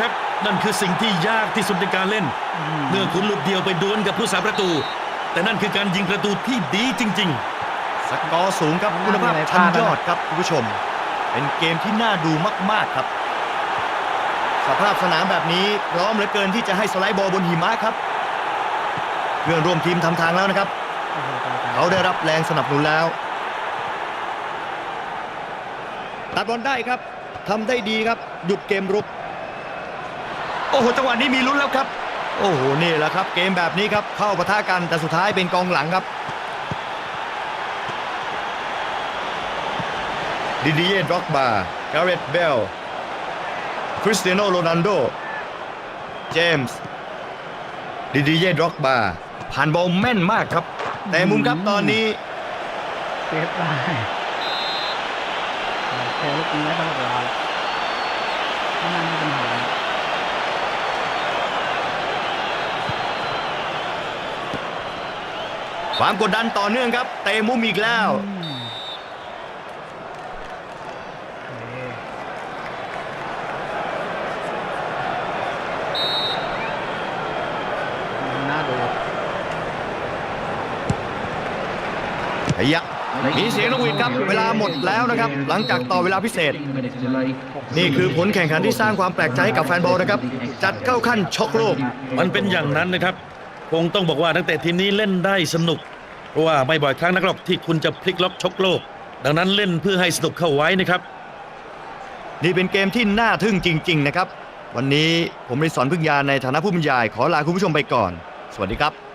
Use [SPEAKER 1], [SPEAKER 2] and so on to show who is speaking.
[SPEAKER 1] ครับ นั่นคือสิ่งที่ยากที่สุดในการเล่น เมื่อคุณหลุดเดียวไปดวลกับผู้สาประตู แต่นั่นคือการยิงประตูที่ดีจริง
[SPEAKER 2] สกอร์สูงครับคุณภาพชั้นยอดครับคุณผู้ชม เป็นเกมที่น่าดูมาก ๆครับ สภาพสนามแบบนี้พร้อมเหลือเกินที่จะให้สไลด์บอลบนหิมะครับเพื่อนร่วมทีมทำทางแล้วนะครับ เขาได้รับแรงสนับสนุนแล้วตัดบอลได้ครับทำได้ดีครับหยุดเกมรุก โอ้โหจังหวะนี้มีลุ้นแล้วครับ โอ้โหนี่แหละครับ เกมแบบนี้ครับเข้าปะทะกันแต่สุดท้ายเป็นกองหลังครับดิดิเย่ด็อกบาการ์เรตเบลคริสเตียโนโรนัลโดเจมส์ดิดิเย่ด็อกบาผ่านบอลแม่นมากครับ แต่มุมครับตอนนี้
[SPEAKER 3] เซฟได้แค่ลูกนี้ได้ตลอดเวลาแหละไม่น่ามีปัญหา
[SPEAKER 2] ความกดดันต่อเนื่องครับ เตะมุมอีกแล้ว
[SPEAKER 3] อืมโอเคน่าดู
[SPEAKER 2] ไอ้ยะมีเสียงนกหวีดครับเวลาหมดแล้วนะครับ หลังจากต่อเวลาพิเศษ นี่คือผลแข่งขันที่สร้างความแปลกใจให้กับแฟนบอลนะครับ จัดเข้าขั้นช็อกโลก
[SPEAKER 1] ๆมันเป็นอย่างนั้นนะครับ คงต้องบอกว่านักเตะทีมนี้เล่นได้สนุก เพราะว่าไม่บ่อยครั้งนักหรอกที่คุณจะพลิกล็อกชกโลก ดังนั้นเล่นเพื่อให้สนุกเข้าไว้นะครับ
[SPEAKER 2] นี่เป็นเกมที่น่าทึ่งจริง ๆ นะครับ วันนี้ผมริสอนพึ่งยาในฐานะผู้บรรยายขอลาคุณผู้ชมไปก่อน สวัสดีครับ